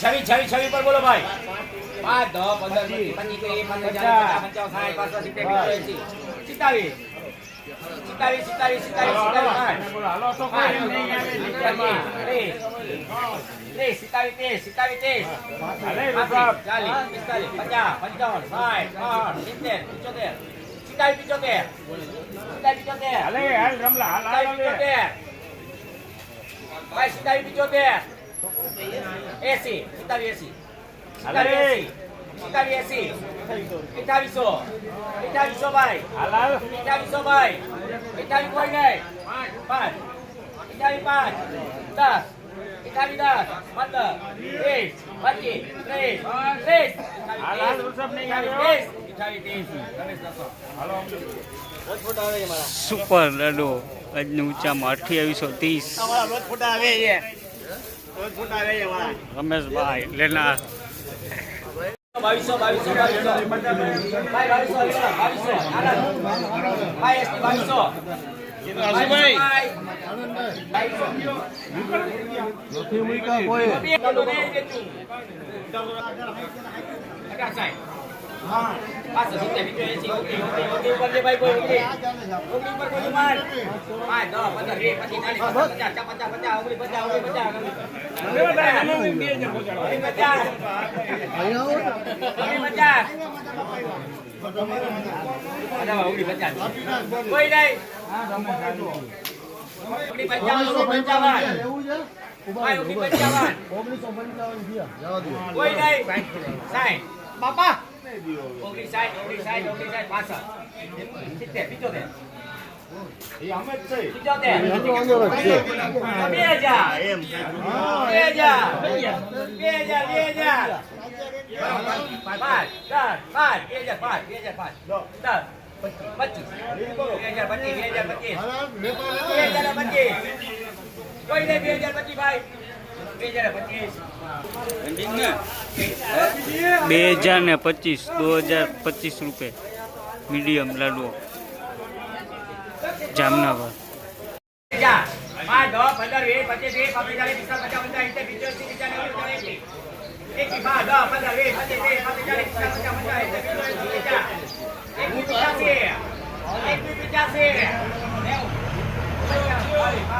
છવી છવી છવી પર બોલો ભાઈ. પાંચ દસ પંદર સિત્તાવીસ. સિત્તાવીસ સિત્તાવીસ સિત્તાવીસ સિત્તાવીસ ચાલીસ પચાસ પંચાવન સાઠ સાઠ સિત્તેર પિત્તોતેર સિત્તાવીસ પિત્તોતેર સિત્તાવીસ પિત્તોતેર સિત્તાવીસ પિત્તોતેર સિત્તાવીસ પિત્તોતેર એસી સિત્તાવીસ એસી સિત્તાવીસ એસી અઠાવીસો અઠાવીસો ભાઈ અઠાવીસો ભાઈ અઠાવીસ કોઈ નહીં પાંચ અઠાવીસ પાંચ દસ અઠાવીસ દસ પંદર વીસ પચીસ ત્રીસ ત્રીસ સુપર લાડો. આજની ઊંચામાં અઠ્યાવીસો ત્રીસ. ફોટા આવે બાવીસો બાવીસો બાવીસો ભાઈ બાવીસો બાવીસો બાવીસો ભાઈ પચાસ સિત્તેર ભાઈ કોઈ પચીસ, પચાસ, પચાસ, પચાસ, પચાસ, ઓગણીસ, પચાસ, ઓગણીસ, પચાસ. ઓગણીસ પચાસ. પચાસ, ઓગણીસ પચાસ. કોઈ નહીં. ઓગણીસ પંચાવન, ઓગણીસ પંચાવન. ભાઈ, ઓગણીસ પંચાવન. કોઈ નહીં. સાઠ. બાપા ઓગણીસ સાઠ ઓગણીસ સાઠ ઓગણીસ સાઠ પાસઠ સિત્તેર પિત્તોતેર પિત્તોતેર બે હજાર ને પચીસ દો હજાર પચીસ રૂપિયા મીડિયમ લાડવો જામનગર હજાર પાંચ દસ પંદર વીસ પચીસ ત્રીસ પાંત્રીસ ચાલીસ પિસ્તાલીસ પચાસ પંચાવન સિત્તેર પિત્તોતેર સિત્તેર નેવું એકાણું એંસી એકી પાંચ દસ પંદર વીસ પચીસ ત્રીસ પાંત્રીસ ચાલીસ પિસ્તાલીસ પચાસ પંચાવન સિત્તેર પિત્તોતેર એંસી પચાસ એકવીસ પચાસી એકવીસ પચાસી નેવું પચાસ,